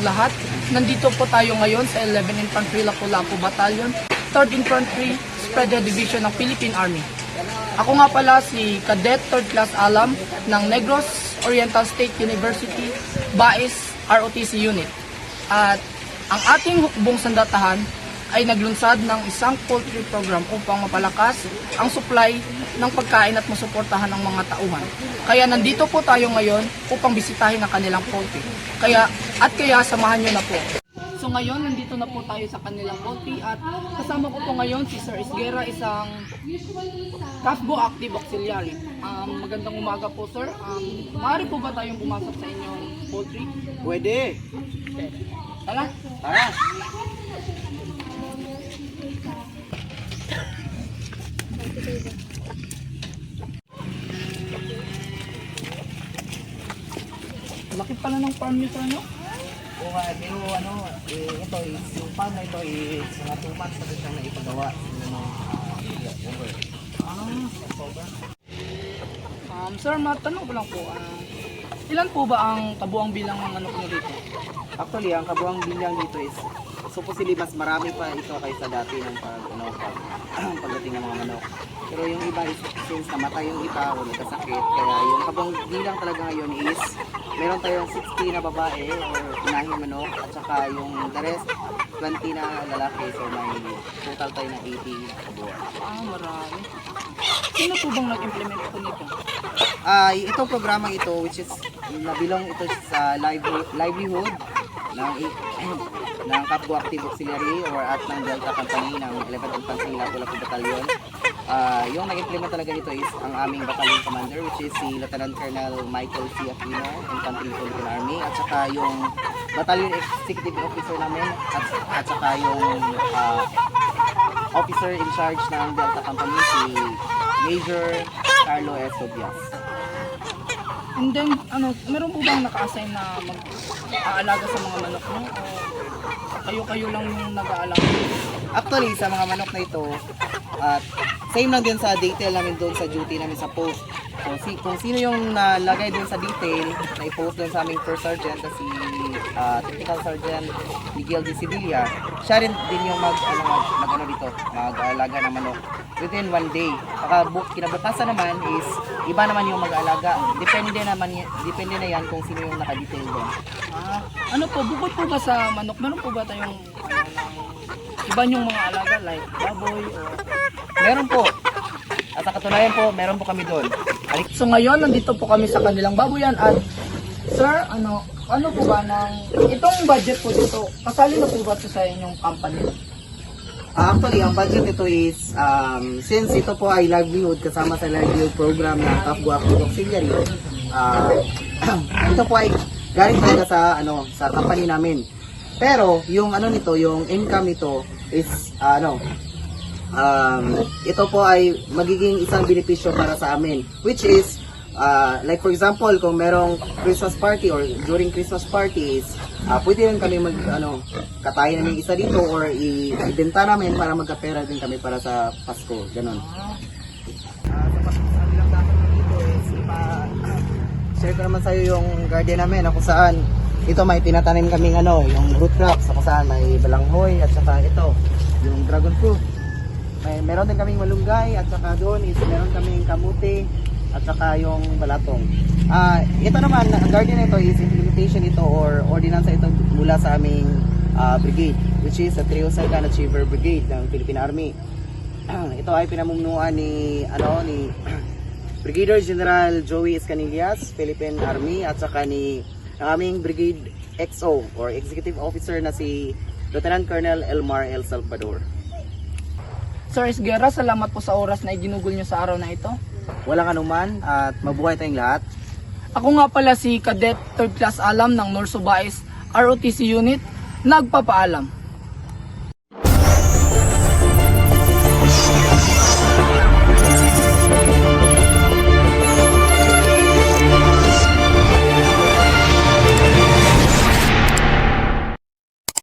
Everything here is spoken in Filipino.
lahat. Nandito po tayo ngayon sa 11 Infantry Lapu-Lapu Battalion, 3rd Infantry Spreader Division ng Philippine Army. Ako nga pala si Cadet 3rd Class Alam ng Negros Oriental State University, BAIS ROTC Unit. At ang ating hukbong sandatahan ay naglunsad ng isang poultry program upang mapalakas ang supply ng pagkain at masuportahan ng mga tauhan. Kaya nandito po tayo ngayon upang bisitahin ang kanilang poultry. Kaya at kaya samahan nyo na po. So ngayon, nandito na po tayo sa kanilang poultry at kasama ko po ngayon si Sir Isguera, isang CAFBO Active Auxiliary. Um, magandang umaga po sir. Um, maaari po ba tayong pumasok sa inyong poultry? Pwede. Tara! Tara. Laki pala ng farm nyo sir, no? Kung uh, pero ano, eh, ito is, yung farm na ito is mga 2 months na rin siyang naipagawa. Ano, uh, yeah, over. Um, sir, matanong ko lang po, ah, ilan po ba ang kabuang bilang ng nyo dito? Actually, ang kabuang bilang dito is supposedly mas marami pa ito kaysa dati ng pag, ano, pag, pagdating ng mga manok. Pero yung iba is since namatay yung iba o nagkasakit, kaya yung kabuang bilang talaga ngayon is meron tayong 60 na babae or inahing manok at saka yung the rest 20 na lalaki so may total tayo na 80 kabuang. Ah, marami. Sino po bang nag-implement po nito? Ah, itong programa ito which is nabilong ito sa livelihood ng ng Kapgo Active Auxiliary or at ng Delta Company ng 11th Infantry Lapu-Lapu Battalion. Ah, yung nag-implement talaga nito is ang aming battalion commander which is si Lieutenant Colonel Michael C. Aquino, Infantry Philippine Army at saka yung battalion executive officer namin at, at saka yung ah, officer in charge ng Delta Company si Major Carlo S. Tobias. And then, ano, meron po bang naka-assign na mag-aalaga sa mga manok mo? O kayo-kayo lang yung nag-aalaga? Actually, sa mga manok na ito, at same lang din sa detail namin doon sa duty namin sa post. So, si, kung sino yung nalagay doon sa detail, na i-post doon sa aming first sergeant si ah, Technical Sergeant Miguel de Sevilla, siya rin din yung mag, ano, mag, mag ano dito, mag-aalaga ng manok within one day. Baka bu- kinabukasan naman is iba naman yung mag-aalaga. Depende naman depende na yan kung sino yung naka-detail doon. Ah, ano po, bukod po ba sa manok, meron po ba tayong ano, iba yung mga alaga like baboy o... Meron po. At sa katunayan po, meron po kami doon. So ngayon, nandito po kami sa kanilang baboyan at Sir, ano, ano po ba ng itong budget po dito, kasali na po ba ito sa inyong company? Ah, actually, ang budget nito is, um, since ito po ay livelihood, kasama sa livelihood program ng Kapgo Active Auxiliary, ah, ito po ay galing talaga sa, ano, sa company namin. Pero, yung ano nito, yung income nito is, ah, ano, um, ito po ay magiging isang benepisyo para sa amin. Which is, ah, like for example, kung merong Christmas party or during Christmas parties, ah pwede rin kami mag, ano, katayin namin isa dito or ibenta namin para magkapera din kami para sa Pasko. Sa ipa, share ko naman sa'yo yung garden namin na kung saan ito may tinatanim kaming ano, yung root crops, kung saan may balanghoy at saka ito, yung dragon fruit. May meron din kaming malunggay at saka doon is meron kaming kamuti at saka yung balatong. Ah, ito naman, ang garden ito is implementation ito or ordinansa ito mula sa aming ah, brigade which is the Trio Second Achiever Brigade ng Philippine Army. ito ay pinamumunuan ni ano ni Brigadier General Joey Escanillas, Philippine Army at saka ni ang aming Brigade XO or Executive Officer na si Lieutenant Colonel Elmar El Salvador. Sir Isguera, salamat po sa oras na iginugol nyo sa araw na ito. Walang anuman at mabuhay tayong lahat. Ako nga pala si Cadet 3rd Class Alam ng Norso Baez ROTC Unit, nagpapaalam.